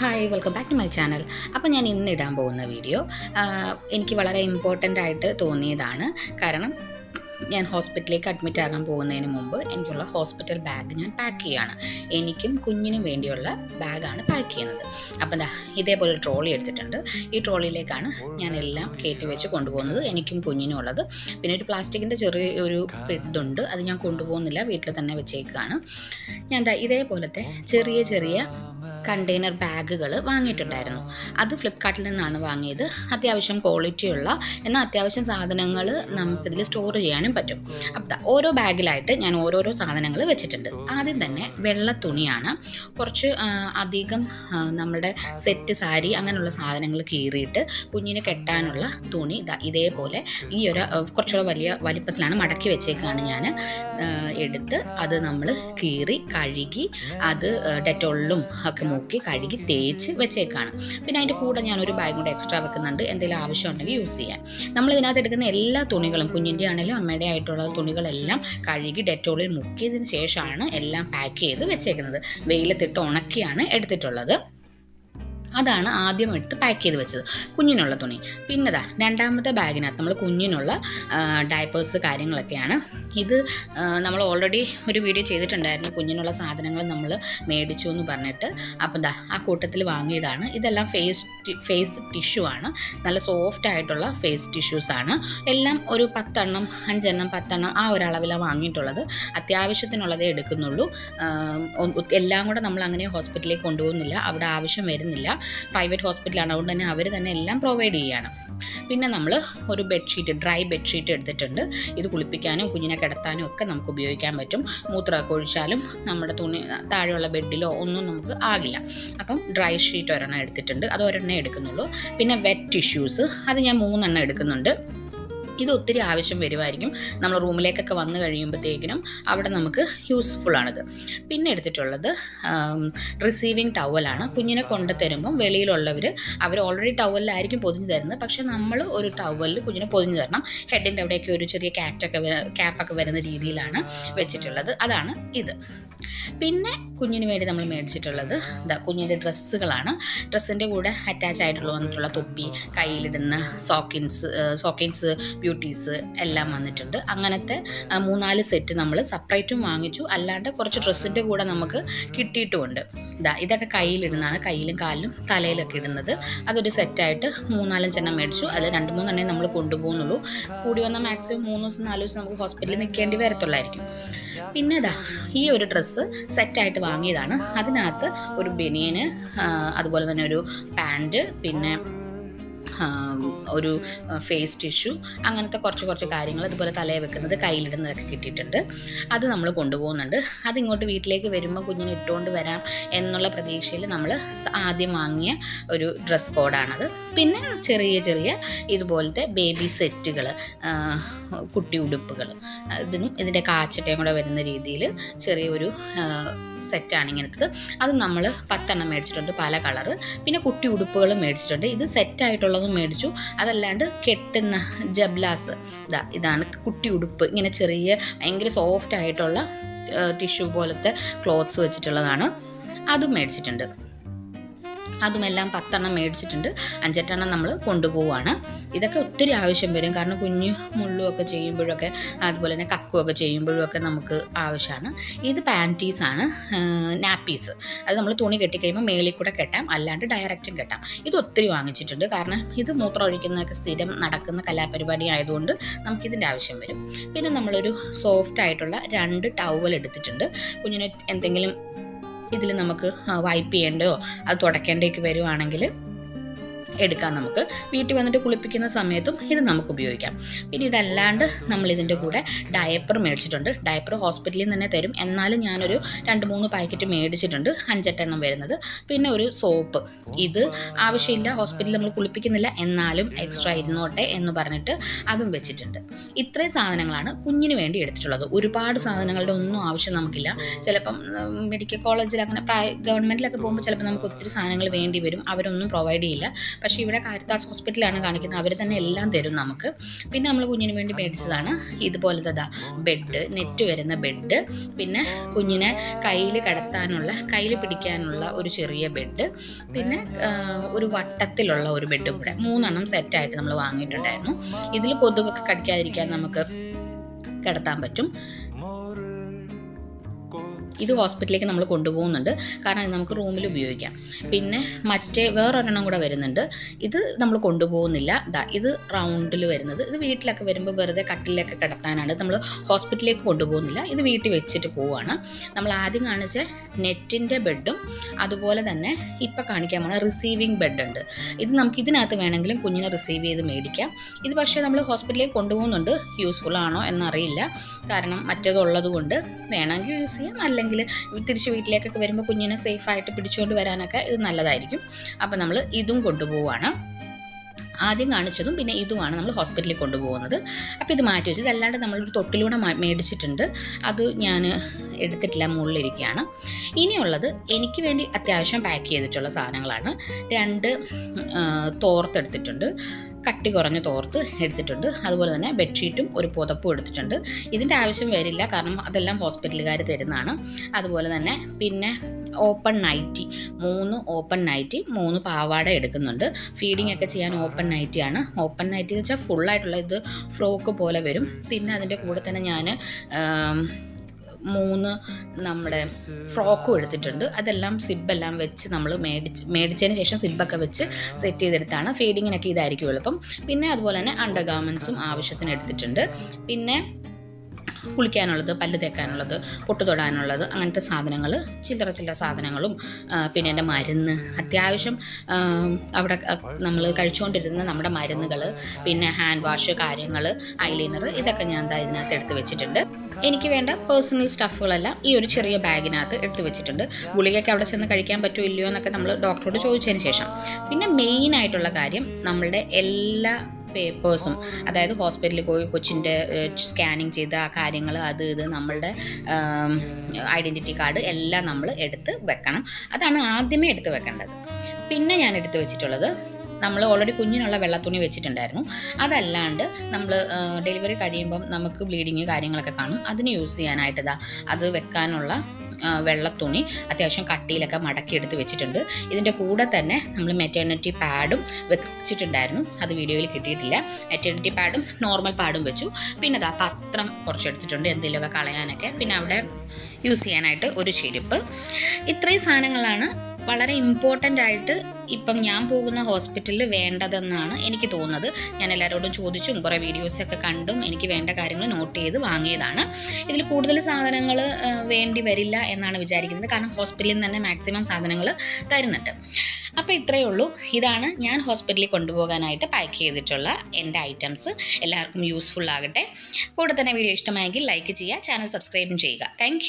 Hi welcome back to my channel അപ്പോൾ ഞാൻ ഇന്ന് ഇടാൻ പോകുന്ന വീഡിയോ എനിക്ക് വളരെ ഇമ്പോർട്ടന്റ് ആയിട്ട് തോന്നിയതാണ്. കാരണം ഞാൻ ഹോസ്പിറ്റലിലേക്ക് അഡ്മിറ്റ് ആകാൻ പോകുന്നതിന് മുമ്പ് എനിക്കുള്ള ഹോസ്പിറ്റൽ ബാഗ് ഞാൻ പാക്ക് ചെയ്യുകയാണ് എനിക്കും കുഞ്ഞിനും വേണ്ടിയുള്ള ബാഗാണ് പാക്ക് ചെയ്യുന്നത്. അപ്പം എന്താ ഇതേപോലെ ട്രോളി എടുത്തിട്ടുണ്ട്. ഈ ട്രോളിയിലേക്കാണ് ഞാൻ എല്ലാം കയറ്റി വെച്ച് കൊണ്ടുപോകുന്നത്. എനിക്കും കുഞ്ഞിനും ഉള്ളത്. പിന്നെ ഒരു പ്ലാസ്റ്റിക്കിന്റെ ചെറിയ ഒരു ഇതുണ്ട് അത് ഞാൻ കൊണ്ടുപോകുന്നില്ല. വീട്ടിൽ തന്നെ വെച്ചേക്കാണ്. ഞാൻ എന്താ ഇതേപോലത്തെ ചെറിയ ചെറിയ കണ്ടെയ്നർ ബാഗുകൾ വാങ്ങിയിട്ടുണ്ടായിരുന്നു. അത് ഫ്ലിപ്കാർട്ടിൽ നിന്നാണ് വാങ്ങിയത്. അത്യാവശ്യം ക്വാളിറ്റിയുള്ള എന്നാൽ അത്യാവശ്യം സാധനങ്ങൾ നമുക്കിതിൽ സ്റ്റോർ ചെയ്യാനും പറ്റും. അപ്പം ഓരോ ബാഗിലായിട്ട് ഞാൻ ഓരോരോ സാധനങ്ങൾ വെച്ചിട്ടുണ്ട്. ആദ്യം തന്നെ വെള്ള തുണിയാണ്. കുറച്ച് അധികം നമ്മുടെ സെറ്റ് സാരി അങ്ങനെയുള്ള സാധനങ്ങൾ കീറിയിട്ട് കുഞ്ഞിനെ കെട്ടാനുള്ള തുണി ഇതാ ഇതേപോലെ ഈ ഒരു കുറച്ചുകൂടെ വലിയ വലിപ്പത്തിലാണ് മടക്കി വെച്ചേക്കാണ് ഞാൻ. എടുത്ത് അത് നമ്മൾ കീറി കഴുകി അത് ഡെറ്റോളിലും ഒക്കെ മുക്കി കഴുകി തേച്ച് വെച്ചേക്കാണ്. പിന്നെ അതിന്റെ കൂടെ ഞാൻ ഒരു ബാഗ് കൂടെ എക്സ്ട്രാ വെക്കുന്നുണ്ട്. എന്തെങ്കിലും ആവശ്യം ഉണ്ടെങ്കിൽ യൂസ് ചെയ്യാൻ നമ്മൾ ഇതിനകത്ത് എടുക്കുന്ന എല്ലാ തുണികളും കുഞ്ഞിന്റെ ആണെങ്കിലും അമ്മയുടെ ആയിട്ടുള്ള തുണികളെല്ലാം കഴുകി ഡെറ്റോളിൽ മുക്കിയതിന് ശേഷമാണ് എല്ലാം പാക്ക് ചെയ്ത് വെച്ചേക്കുന്നത്. വെയിലത്തിട്ട് ഉണക്കിയാണ് എടുത്തിട്ടുള്ളത്. അതാണ് ആദ്യം എടുത്ത് പാക്ക് ചെയ്ത് വെച്ചത്. കുഞ്ഞിനുള്ള തുണി. പിന്നെതാ രണ്ടാമത്തെ ബാഗിനകത്ത് നമ്മൾ കുഞ്ഞിനുള്ള ഡയപ്പേഴ്സ് കാര്യങ്ങളൊക്കെയാണ്. ഇത് നമ്മൾ ഓൾറെഡി ഒരു വീഡിയോ ചെയ്തിട്ടുണ്ടായിരുന്നു. കുഞ്ഞിനുള്ള സാധനങ്ങൾ നമ്മൾ മേടിച്ചു എന്ന് പറഞ്ഞിട്ട്. അപ്പം ദാ ആ കൂട്ടത്തിൽ വാങ്ങിയതാണ്. ഇതെല്ലാം ഫേസ് ഫേസ് ടിഷ്യൂ ആണ്. നല്ല സോഫ്റ്റ് ആയിട്ടുള്ള ഫേസ് ടിഷ്യൂസ് ആണ്. എല്ലാം ഒരു പത്തെണ്ണം അഞ്ചെണ്ണം പത്തെണ്ണം ആ ഒരളവിലാണ് വാങ്ങിയിട്ടുള്ളത്. അത്യാവശ്യത്തിനുള്ളതേ എടുക്കുന്നുള്ളൂ. എല്ലാം കൂടെ നമ്മൾ അങ്ങനെ ഹോസ്പിറ്റലിലേക്ക് കൊണ്ടുപോകുന്നില്ല. അവിടെ ആവശ്യം വരുന്നില്ല. പ്രൈവറ്റ് ഹോസ്പിറ്റലാണ്. അതുകൊണ്ട് തന്നെ അവർ തന്നെ എല്ലാം പ്രൊവൈഡ് ചെയ്യുകയാണ് പിന്നെ നമ്മൾ ഒരു ബെഡ്ഷീറ്റ് ഡ്രൈ ബെഡ്ഷീറ്റ് എടുത്തിട്ടുണ്ട്. ഇത് കുളിപ്പിക്കാനും കുഞ്ഞിനെ കിടത്താനും ഒക്കെ നമുക്ക് ഉപയോഗിക്കാൻ പറ്റും. മൂത്രമൊക്കെ ഒഴിച്ചാലും നമ്മുടെ തുണി താഴെയുള്ള ബെഡിലോ ഒന്നും നമുക്ക് ആകില്ല. അപ്പം ഡ്രൈ ഷീറ്റ് ഒരെണ്ണം എടുത്തിട്ടുണ്ട്. അത് ഒരെണ്ണം എടുക്കുന്നുള്ളൂ. പിന്നെ വെറ്റ് ടിഷ്യൂസ് അത് ഞാൻ മൂന്നെണ്ണം എടുക്കുന്നുണ്ട്. ഇത് ഒത്തിരി ആവശ്യം വരുമായിരിക്കും. നമ്മൾ റൂമിലേക്കൊക്കെ വന്നു കഴിയുമ്പോഴത്തേക്കിനും അവിടെ നമുക്ക് യൂസ്ഫുള്ളാണിത് പിന്നെ എടുത്തിട്ടുള്ളത് റിസീവിങ് ടവലാണ് കുഞ്ഞിനെ കൊണ്ടു തരുമ്പം വെളിയിലുള്ളവർ അവർ ഓൾറെഡി ടവലിലായിരിക്കും പൊതിഞ്ഞു തരുന്നത്. പക്ഷെ നമ്മൾ ഒരു ടവലിൽ കുഞ്ഞിനെ പൊതിഞ്ഞു തരണം. ഹെഡിന്റെ അവിടെയൊക്കെ ഒരു ചെറിയ ക്യാറ്റൊക്കെ ക്യാപ്പൊക്കെ വരുന്ന രീതിയിലാണ് വെച്ചിട്ടുള്ളത്. അതാണ് ഇത്. പിന്നെ കുഞ്ഞിന് വേണ്ടി നമ്മൾ മേടിച്ചിട്ടുള്ളത് എന്താ കുഞ്ഞിന്റെ ഡ്രസ്സുകളാണ്. ഡ്രസ്സിന്റെ കൂടെ അറ്റാച്ച് ആയിട്ടുള്ള വന്നിട്ടുള്ള തൊപ്പി കയ്യിലിടുന്ന സോക്കിൻസ് സോക്കിൻസ് ബ്യൂട്ടീസ് എല്ലാം വന്നിട്ടുണ്ട്. അങ്ങനത്തെ മൂന്നാൽ സെറ്റ് നമ്മൾ സെപ്പറേറ്റും വാങ്ങിച്ചു. അല്ലാണ്ട് കുറച്ച് ഡ്രസ്സിന്റെ കൂടെ നമുക്ക് കിട്ടിയിട്ടുമുണ്ട്. ഇതാ ഇതൊക്കെ കയ്യിലിടുന്നതാണ്. കയ്യിലും കാലിലും തലയിലൊക്കെ ഇടുന്നത്. അതൊരു സെറ്റായിട്ട് മൂന്നാലഞ്ചെണ്ണം മേടിച്ചു. അതിൽ രണ്ട് മൂന്നെണ്ണേ നമ്മൾ കൊണ്ടുപോകുന്നുള്ളൂ. കൂടി വന്ന മാക്സിമം മൂന്ന് ദിവസം നാല് ദിവസം നമുക്ക് ഹോസ്പിറ്റലിൽ നിൽക്കേണ്ടി വരത്തുള്ളായിരിക്കും. പിന്നെ ഈ ഒരു ഡ്രസ്സ് സെറ്റായിട്ട് വാങ്ങിയതാണ്. അതിനകത്ത് ഒരു ബനിയന് അതുപോലെ തന്നെ ഒരു പാന്റ് പിന്നെ ഒരു ഫേസ് ടിഷ്യൂ അങ്ങനത്തെ കുറച്ച് കുറച്ച് കാര്യങ്ങൾ ഇതുപോലെ തലയിൽ വെക്കുന്നത് കയ്യിലിടുന്നതൊക്കെ കിട്ടിയിട്ടുണ്ട്. അത് നമ്മൾ കൊണ്ടുപോകുന്നുണ്ട്. അതിങ്ങോട്ട് വീട്ടിലേക്ക് വരുമ്പോൾ കുഞ്ഞിനെ ഇട്ടുകൊണ്ട് വരാം എന്നുള്ള പ്രതീക്ഷയിൽ നമ്മൾ ആദ്യം വാങ്ങിയ ഒരു ഡ്രസ് കോഡാണത് പിന്നെ ചെറിയ ചെറിയ ഇതുപോലത്തെ ബേബി സെറ്റുകൾ കുട്ടി ഉടുപ്പുകൾ ഇതിനും ഇതിന്റെ കാച്ചട്ടയും കൂടെ വരുന്ന രീതിയിൽ ചെറിയൊരു സെറ്റാണ് ഇങ്ങനത്തത് അത് നമ്മൾ പത്തെണ്ണം മേടിച്ചിട്ടുണ്ട് പല കളറ് പിന്നെ കുട്ടി ഉടുപ്പുകളും മേടിച്ചിട്ടുണ്ട്. ഇത് സെറ്റായിട്ടുള്ളതും മേടിച്ചു. അതല്ലാണ്ട് കെട്ടുന്ന ജബ്ലാസ്. ഇതാ ഇതാണ് കുട്ടി ഉടുപ്പ്. ഇങ്ങനെ ചെറിയ ഭയങ്കര സോഫ്റ്റ് ആയിട്ടുള്ള ടിഷ്യൂ പോലത്തെ ക്ലോത്ത്സ് വെച്ചിട്ടുള്ളതാണ്. അതും മേടിച്ചിട്ടുണ്ട്. അതുമെല്ലാം പത്തെണ്ണം മേടിച്ചിട്ടുണ്ട്. അഞ്ചെട്ടെണ്ണം നമ്മൾ കൊണ്ടുപോവുകയാണ് ഇതൊക്കെ ഒത്തിരി ആവശ്യം വരും. കാരണം കുഞ്ഞ് മുള്ളുമൊക്കെ ചെയ്യുമ്പോഴൊക്കെ അതുപോലെ തന്നെ കക്കുമൊക്കെ ചെയ്യുമ്പോഴൊക്കെ നമുക്ക് ആവശ്യമാണ്. ഇത് പാന്റീസാണ് നാപ്പീസ്. അത് നമ്മൾ തുണി കെട്ടിക്കഴിയുമ്പോൾ മേളിൽ കൂടെ കെട്ടാം. അല്ലാണ്ട് ഡയറക്റ്റും കെട്ടാം. ഇത് ഒത്തിരി വാങ്ങിച്ചിട്ടുണ്ട്. കാരണം ഇത് മൂത്രം ഒഴിക്കുന്നതൊക്കെ സ്ഥിരം നടക്കുന്ന കലാപരിപാടി ആയതുകൊണ്ട് നമുക്കിതിന്റെ ആവശ്യം വരും. പിന്നെ നമ്മളൊരു സോഫ്റ്റ് ആയിട്ടുള്ള രണ്ട് ടവൽ എടുത്തിട്ടുണ്ട്. കുഞ്ഞിന് എന്തെങ്കിലും ഇതിൽ നമുക്ക് വൈപ്പ് ചെയ്യേണ്ടയോ അത് തുടയ്ക്കേണ്ടയൊക്കെ വരുവാണെങ്കിൽ എടുക്കാം നമുക്ക്. വീട്ടിൽ വന്നിട്ട് കുളിപ്പിക്കുന്ന സമയത്തും ഇത് നമുക്ക് ഉപയോഗിക്കാം. പിന്നെ ഇതല്ലാണ്ട് നമ്മൾ ഇതിന്റെ കൂടെ ഡയപ്പർ മേടിച്ചിട്ടുണ്ട്. ഡയപ്പർ ഹോസ്പിറ്റലിൽ നിന്ന് തന്നെ തരും. എന്നാലും ഞാനൊരു രണ്ട് മൂന്ന് പാക്കറ്റ് മേടിച്ചിട്ടുണ്ട്. അഞ്ചെട്ടെണ്ണം വരുന്നത്. പിന്നെ ഒരു സോപ്പ് ഇത് ആവശ്യമില്ല ഹോസ്പിറ്റലിൽ നമ്മൾ കുളിപ്പിക്കുന്നില്ല. എന്നാലും എക്സ്ട്രാ ഇരുന്നോട്ടെ എന്ന് പറഞ്ഞിട്ട് അതും വെച്ചിട്ടുണ്ട്. ഇത്രയും സാധനങ്ങളാണ് കുഞ്ഞിന് വേണ്ടി എടുത്തിട്ടുള്ളത്. ഒരുപാട് സാധനങ്ങളുടെ ഒന്നും ആവശ്യം നമുക്കില്ല. ചിലപ്പം മെഡിക്കൽ കോളേജിൽ അങ്ങനെ ഗവൺമെന്റിലൊക്കെ പോകുമ്പോൾ ചിലപ്പോൾ നമുക്ക് ഒത്തിരി സാധനങ്ങൾ വേണ്ടി വരും. അവരൊന്നും പ്രൊവൈഡ് ചെയ്യില്ല. പക്ഷേ ഇവിടെ കാരിത്താസ് ഹോസ്പിറ്റലാണ് കാണിക്കുന്നത്. അവർ തന്നെ എല്ലാം തരും നമുക്ക്. പിന്നെ നമ്മൾ കുഞ്ഞിന് വേണ്ടി മേടിച്ചതാണ്. ഇതുപോലത്തെ ബെഡ് നെറ്റ് വരുന്ന ബെഡ് പിന്നെ കുഞ്ഞിനെ കയ്യിൽ കിടത്താനുള്ള കയ്യിൽ പിടിക്കാനുള്ള ഒരു ചെറിയ ബെഡ് പിന്നെ ഒരു വട്ടത്തിലുള്ള ഒരു ബെഡും കൂടെ. മൂന്നെണ്ണം സെറ്റായിട്ട് നമ്മൾ വാങ്ങിയിട്ടുണ്ടായിരുന്നു. ഇതിൽ കൊതുകൊക്കെ കടിക്കാതിരിക്കാൻ നമുക്ക് കിടത്താൻ പറ്റും. ഇത് ഹോസ്പിറ്റലിലേക്ക് നമ്മൾ കൊണ്ടുപോകുന്നുണ്ട്. കാരണം ഇത് നമുക്ക് റൂമിൽ ഉപയോഗിക്കാം. പിന്നെ മറ്റേ വേറൊരെണ്ണം കൂടെ വരുന്നുണ്ട്. ഇത് നമ്മൾ കൊണ്ടുപോകുന്നില്ല. ദാ ഇത് റൗണ്ടിൽ വരുന്നത്. ഇത് വീട്ടിലൊക്കെ വരുമ്പോൾ വെറുതെ കട്ടിലൊക്കെ കിടത്താനാണ്. നമ്മൾ ഹോസ്പിറ്റലിലേക്ക് കൊണ്ടുപോകുന്നില്ല. ഇത് വീട്ടിൽ വെച്ചിട്ട് പോവുകയാണ് നമ്മൾ ആദ്യം കാണിച്ച നെറ്റിന്റെ ബെഡും അതുപോലെ തന്നെ ഇപ്പം കാണിക്കാൻ പോണ റിസീവിങ് ബെഡ് ഉണ്ട്. ഇത് നമുക്ക് ഇതിനകത്ത് വേണമെങ്കിലും കുഞ്ഞിനെ റിസീവ് ചെയ്ത് മേടിക്കാം. ഇത് പക്ഷേ നമ്മൾ ഹോസ്പിറ്റലിലേക്ക് കൊണ്ടുപോകുന്നുണ്ട്. യൂസ്ഫുൾ ആണോ എന്നറിയില്ല. കാരണം മറ്റേതുള്ളത് കൊണ്ട് വേണമെങ്കിൽ യൂസ് ചെയ്യാം. അല്ലെങ്കിൽ തിരിച്ച് വീട്ടിലേക്കൊക്കെ വരുമ്പോൾ കുഞ്ഞിനെ സേഫായിട്ട് പിടിച്ചുകൊണ്ട് വരാനൊക്കെ ഇത് നല്ലതായിരിക്കും. അപ്പോൾ നമ്മൾ ഇതും കൊണ്ടുപോവാണ്. ആദ്യം കാണിച്ചതും പിന്നെ ഇതുമാണ് നമ്മൾ ഹോസ്പിറ്റലിൽ കൊണ്ടുപോകുന്നത്. അപ്പോൾ ഇത് മാറ്റി വെച്ചു ഇതല്ലാണ്ട് നമ്മളൊരു തൊട്ടിലൂടെ മേടിച്ചിട്ടുണ്ട്. അത് ഞാൻ എടുത്തിട്ടില്ല മുകളിലിരിക്കുകയാണ്. ഇനിയുള്ളത് എനിക്ക് വേണ്ടി അത്യാവശ്യം പാക്ക് ചെയ്തിട്ടുള്ള സാധനങ്ങളാണ്. രണ്ട് തോർത്തെടുത്തിട്ടുണ്ട് കട്ടി കുറഞ്ഞ തോർത്ത് എടുത്തിട്ടുണ്ട്. അതുപോലെ തന്നെ ബെഡ്ഷീറ്റും ഒരു പുതപ്പും എടുത്തിട്ടുണ്ട്. ഇതിന്റെ ആവശ്യം വരില്ല. കാരണം അതെല്ലാം ഹോസ്പിറ്റലുകാർ തരുന്നതാണ്. അതുപോലെ തന്നെ പിന്നെ ഓപ്പൺ നൈറ്റി മൂന്ന് ഓപ്പൺ നൈറ്റി മൂന്ന് പാവാട എടുക്കുന്നുണ്ട്. ഫീഡിംഗ് ഒക്കെ ചെയ്യാൻ ഓപ്പൺ നൈറ്റിയാണ്. ഓപ്പൺ നൈറ്റി എന്ന് വെച്ചാൽ ഫുള്ളായിട്ടുള്ള ഇത് ഫ്രോക്ക് പോലെ വരും. പിന്നെ അതിന്റെ കൂടെ തന്നെ ഞാൻ മൂന്ന് നമ്മുടെ ഫ്രോക്കും എടുത്തിട്ടുണ്ട്. അതെല്ലാം സിബെല്ലാം വെച്ച് നമ്മൾ മേടിച്ച് മേടിച്ചതിന് ശേഷം സിബൊക്കെ വെച്ച് സെറ്റ് ചെയ്തെടുത്താണ്. ഫീഡിങ്ങിനൊക്കെ ഇതായിരിക്കും എളുപ്പം. പിന്നെ അതുപോലെ തന്നെ അണ്ടർ ഗാർമെൻസും ആവശ്യത്തിന് എടുത്തിട്ടുണ്ട്. പിന്നെ കുളിക്കാനുള്ളത് പല്ല് തേക്കാനുള്ളത് പൊട്ട് തൊടാനുള്ളത് അങ്ങനത്തെ സാധനങ്ങൾ ചില്ലറ ചില്ലറ സാധനങ്ങളും പിന്നെ എന്റെ മരുന്ന്. അത്യാവശ്യം അവിടെ നമ്മൾ കഴിച്ചുകൊണ്ടിരുന്ന നമ്മുടെ മരുന്നുകൾ പിന്നെ ഹാൻഡ് വാഷ് കാര്യങ്ങൾ ഐലൈനർ ഇതൊക്കെ ഞാൻ എന്താ ഇതിനകത്ത് എടുത്ത് വെച്ചിട്ടുണ്ട്. എനിക്ക് വേണ്ട പേഴ്സണൽ സ്റ്റഫുകളെല്ലാം ഈ ഒരു ചെറിയ ബാഗിനകത്ത് എടുത്തു വെച്ചിട്ടുണ്ട്. ഗുളികയൊക്കെ അവിടെ ചെന്ന് കഴിക്കാൻ പറ്റുമോ ഇല്ലയോ എന്നൊക്കെ നമ്മൾ ഡോക്ടറോട് ചോദിച്ചതിന് ശേഷം. പിന്നെ മെയിൻ ആയിട്ടുള്ള കാര്യം നമ്മളുടെ എല്ലാ പേപ്പേഴ്സും അതായത് ഹോസ്പിറ്റലിൽ പോയി കൊച്ചിന്റെ സ്കാനിങ് ചെയ്ത ആ കാര്യങ്ങൾ അത് ഇത് നമ്മളുടെ ഐഡന്റിറ്റി കാർഡ് എല്ലാം നമ്മൾ എടുത്ത് വെക്കണം. അതാണ് ആദ്യമേ എടുത്ത് വെക്കേണ്ടത്. പിന്നെ ഞാൻ എടുത്ത് വെച്ചിട്ടുള്ളത് നമ്മൾ ഓൾറെഡി കുഞ്ഞിനുള്ള വെള്ളത്തുണി വെച്ചിട്ടുണ്ടായിരുന്നു. അതല്ലാണ്ട് നമ്മൾ ഡെലിവറി കഴിയുമ്പം നമുക്ക് ബ്ലീഡിങ് കാര്യങ്ങളൊക്കെ കാണും. അതിന് യൂസ് ചെയ്യാനായിട്ട് ഇതാ അത് വെക്കാനുള്ള വെള്ളത്തുണി അത്യാവശ്യം കട്ടിയിലൊക്കെ മടക്കി എടുത്ത് വെച്ചിട്ടുണ്ട്. ഇതിന്റെ കൂടെ തന്നെ നമ്മൾ മെറ്റേണിറ്റി പാഡും വെച്ചിട്ടുണ്ടായിരുന്നു. അത് വീഡിയോയിൽ കിട്ടിയിട്ടില്ല. മെറ്റേണിറ്റി പാഡും നോർമൽ പാഡും വെച്ചു. പിന്നെ അതാ പത്രം കുറച്ചെടുത്തിട്ടുണ്ട് എന്തെങ്കിലുമൊക്കെ കളയാനൊക്കെ. പിന്നെ അവിടെ യൂസ് ചെയ്യാനായിട്ട് ഒരു ചെരുപ്പ്. ഇത്രയും സാധനങ്ങളാണ് വളരെ ഇമ്പോർട്ടന്റ് ആയിട്ട് ഇപ്പം ഞാൻ പോകുന്ന ഹോസ്പിറ്റലിൽ വേണ്ടതെന്നാണ് എനിക്ക് തോന്നുന്നത്. ഞാൻ എല്ലാവരോടും ചോദിച്ചും കുറേ വീഡിയോസൊക്കെ കണ്ടും എനിക്ക് വേണ്ട കാര്യങ്ങൾ നോട്ട് ചെയ്ത് വാങ്ങിയതാണ്. ഇതിൽ കൂടുതൽ സാധനങ്ങൾ വേണ്ടി വരില്ല എന്നാണ് വിചാരിക്കുന്നത്. കാരണം ഹോസ്പിറ്റലിൽ നിന്ന് തന്നെ മാക്സിമം സാധനങ്ങൾ തരുന്നുണ്ട്. അപ്പോൾ ഇത്രയേ ഉള്ളൂ. ഇതാണ് ഞാൻ ഹോസ്പിറ്റലിൽ കൊണ്ടുപോകാനായിട്ട് പാക്ക് ചെയ്തിട്ടുള്ള എന്റെ ഐറ്റംസ് എല്ലാവർക്കും യൂസ്ഫുൾ ആകട്ടെ. കൂടെ തന്നെ വീഡിയോ ഇഷ്ടമായെങ്കിൽ ലൈക്ക് ചെയ്യുക ചാനൽ സബ്സ്ക്രൈബും ചെയ്യുക. താങ്ക്